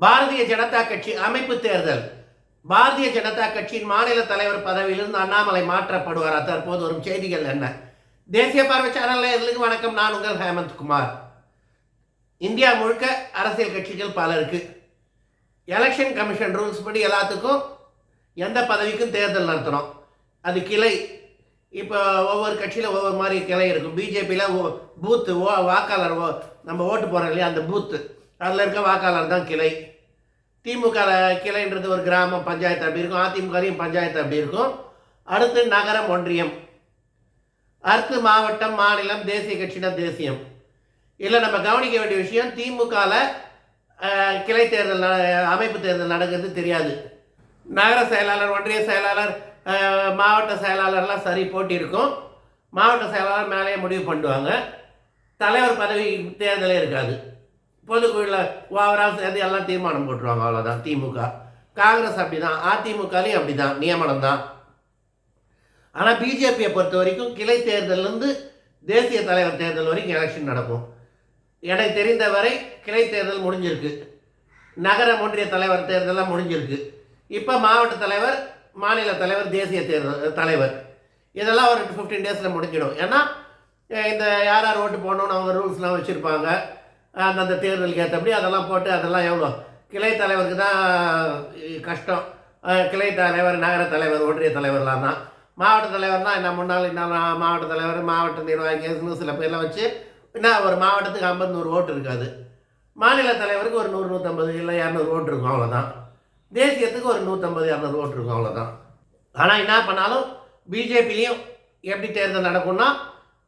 பாரதிய ஜனதா கட்சி அமைப்பு தேர்தல். பாரதிய ஜனதா கட்சியின் மாநில தலைவர் பதவியிலிருந்து அண்ணாமலை மாற்றப்படுவாரா? தற்போது வரும் செய்திகள் என்ன? தேசிய பார்வை சேனல் வணக்கம். நான் உங்கள் ஹேமந்த் குமார். இந்தியா முழுக்க அரசியல் கட்சிகள் பல இருக்கு எலெக்ஷன் கமிஷன் ரூல்ஸ் படி எல்லாத்துக்கும் எந்த பதவிக்கும் தேர்தல் நடத்தணும். அது கிளை. இப்போ ஒவ்வொரு கட்சியில் ஒவ்வொரு மாதிரி கிளை இருக்கும். பிஜேபியில் பூத்து ஓ வாக்காளர் ஓ நம்ம ஓட்டு போகிறோம் இல்லையா? அந்த பூத்து அதில் இருக்க வாக்காளர் தான் கிளை. திமுக கிளைன்றது ஒரு கிராமம் பஞ்சாயத்து அப்படி இருக்கும். அதிமுகலையும் பஞ்சாயத்து அப்படி இருக்கும். அடுத்து நகரம் ஒன்றியம். அடுத்து மாவட்டம் மாநிலம் தேசிய கட்சினா தேசியம். இல்லை நம்ம கவனிக்க வேண்டிய விஷயம் திமுகவில் கிளை தேர்தல் அமைப்பு தேர்தல் நடக்கிறது தெரியாது. நகர செயலாளர் ஒன்றிய செயலாளர் மாவட்ட செயலாளர்லாம் சரி போட்டி இருக்கும் மாவட்ட செயலாளர் மேலேயே முடிவு பண்ணுவாங்க. தலைவர் பதவி தேர்தலே இருக்காது. பொதுக்குழுல ஓவராக சேர்ந்து எல்லாம் தீர்மானம் போட்டுருவாங்க அவ்வளோதான் திமுக. காங்கிரஸ் அப்படி தான் அதிமுகலையும் அப்படி தான் நியமனம் தான் ஆனால் பிஜேபியை பொறுத்த வரைக்கும் கிளை தேர்தலேருந்து தேசிய தலைவர் தேர்தல் வரைக்கும் எலெக்ஷன் நடக்கும். எனக்கு தெரிந்தவரை கிளை தேர்தல் முடிஞ்சிருக்கு. நகர ஒன்றிய தலைவர் தேர்தலாம் முடிஞ்சிருக்கு. இப்போ மாவட்ட தலைவர் மாநில தலைவர் தேசிய தேர்தல் தலைவர். இதெல்லாம் ஒரு ஃபிஃப்டீன் டேஸில் முடிஞ்சிடும். ஏன்னா இந்த யார் யார் ஓட்டு போடணும்னு அவங்க ரூல்ஸ்லாம் வச்சுருப்பாங்க. அந்தந்த தேர்தலுக்கு ஏற்றபடி அதெல்லாம் போட்டு அதெல்லாம் எவ்வளோ? கிளை தலைவருக்கு தான் கஷ்டம். கிளை தலைவர் நகர தலைவர் ஒன்றிய தலைவர்லாம் தான். மாவட்ட தலைவர்னால் என்ன முன்னாள் என்ன மாவட்ட தலைவர் மாவட்ட நிர்வாகிகள் சில பேர்லாம் வச்சு என்ன ஒரு மாவட்டத்துக்கு ஐம்பது நூறு ஓட்டு இருக்காது. மாநில தலைவருக்கு ஒரு நூறு நூற்றம்பது இல்லை இரநூறு ஓட்டு இருக்கும் அவ்வளோதான் தேசியத்துக்கு ஒரு நூற்றம்பது இரநூறு ஓட்டு இருக்கும் அவ்வளோதான் ஆனால் என்ன பண்ணாலும் பிஜேபிலையும் எப்படி தேர்தல் நடக்கும்னா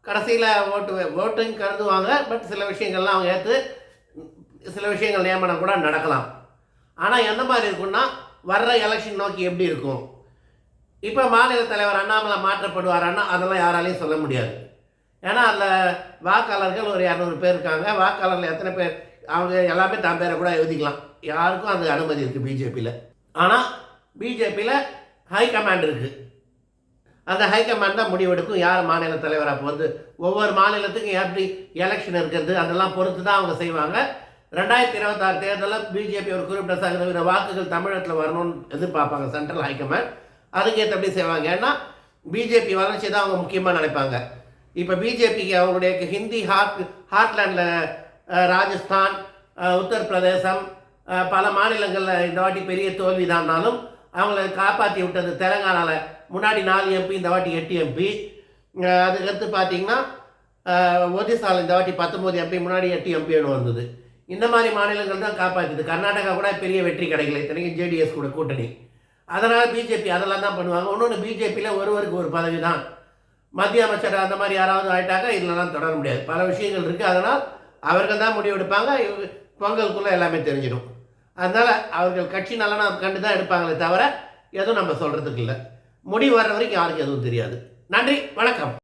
கடைசியில் ஓட்டு ஓட்டையும் கருதுவாங்க பட் சில விஷயங்கள்லாம் அவங்க ஏற்று சில விஷயங்கள் நியமனம் கூட நடக்கலாம். ஆனால் எந்த மாதிரி இருக்கும்னா வர்ற எலெக்ஷன் நோக்கி எப்படி இருக்கும்? இப்போ மாநில தலைவர் அண்ணாமலை மாற்றப்படுவாரான்னா அதெல்லாம் யாராலையும் சொல்ல முடியாது. ஏன்னா அதில் வாக்காளர்கள் ஒரு இரநூறு பேர் இருக்காங்க. வாக்காளர்கள் எத்தனை பேர் அவங்க எல்லாமே தான் பேரை கூட எழுதிக்கலாம். யாருக்கும் அந்த அனுமதி இருக்குது பிஜேபியில் ஆனால் பிஜேபியில் ஹை கமாண்ட் இருக்குது அந்த ஹைகமாண்ட் தான் முடிவெடுக்கும் யார் மாநில தலைவர் அப்போ வந்து ஒவ்வொரு மாநிலத்துக்கும் எப்படி எலெக்ஷன் இருக்கிறது அதெல்லாம் பொறுத்து தான் அவங்க செய்வாங்க. ரெண்டாயிரத்தி இருபத்தாறு தேர்தலில் பிஜேபி ஒரு குறிப்பிட்ட சதவீத வாக்குகள் தமிழகத்தில் வரணும்னு எதிர்பார்ப்பாங்க சென்ட்ரல் ஹைகமாண்ட். அதுக்கேற்றபடி செய்வாங்க. ஏன்னா பிஜேபி வளர்ச்சி தான் அவங்க முக்கியமாக நினைப்பாங்க. இப்போ பிஜேபிக்கு அவங்களுடைய ஹிந்தி ஹார்ட் ஹார்ட்லேண்டில் ராஜஸ்தான் உத்தரப்பிரதேசம் பல மாநிலங்களில் இந்த வாட்டி பெரிய தோல்வி தான்னாலும் அவங்கள காப்பாற்றி விட்டது தெலங்கானாவில் முன்னாடி நாலு எம்பி இந்த வாட்டி எட்டு எம்பி அதுக்கடுத்து பார்த்தீங்கன்னா அஹ், இந்த வாட்டி பத்தொம்போது எம்பி முன்னாடி எட்டு எம்பின்னு வந்தது. இந்த மாதிரி மாநிலங்கள் தான் காப்பாற்றுது கர்நாடகா கூட பெரிய வெற்றி கிடைக்கல. இத்தனைக்கும் ஜேடிஎஸ் கூட கூட்டணி. அதனால் பிஜேபி அதெல்லாம் தான் பண்ணுவாங்க. இன்னொன்று பிஜேபியில் ஒருவருக்கு ஒரு பதவி தான். மத்திய அமைச்சர் அந்த மாதிரி யாராவது ஆயிட்டாக்க இதெல்லாம் தொடர முடியாது. பல விஷயங்கள் இருக்குது அதனால் அவர்கள் தான் முடிவெடுப்பாங்க. இவங்க பொங்கலுக்குள்ளே எல்லாமே தெரிஞ்சிடும். அதனால் அவர்கள் கட்சி நலனாக கண்டு தான் எடுப்பாங்களே தவிர எதுவும் நம்ம சொல்கிறதுக்கு இல்லை. முடிவு வர்ற வரைக்கும் யாருக்கும் எதுவும் தெரியாது. நன்றி வணக்கம்.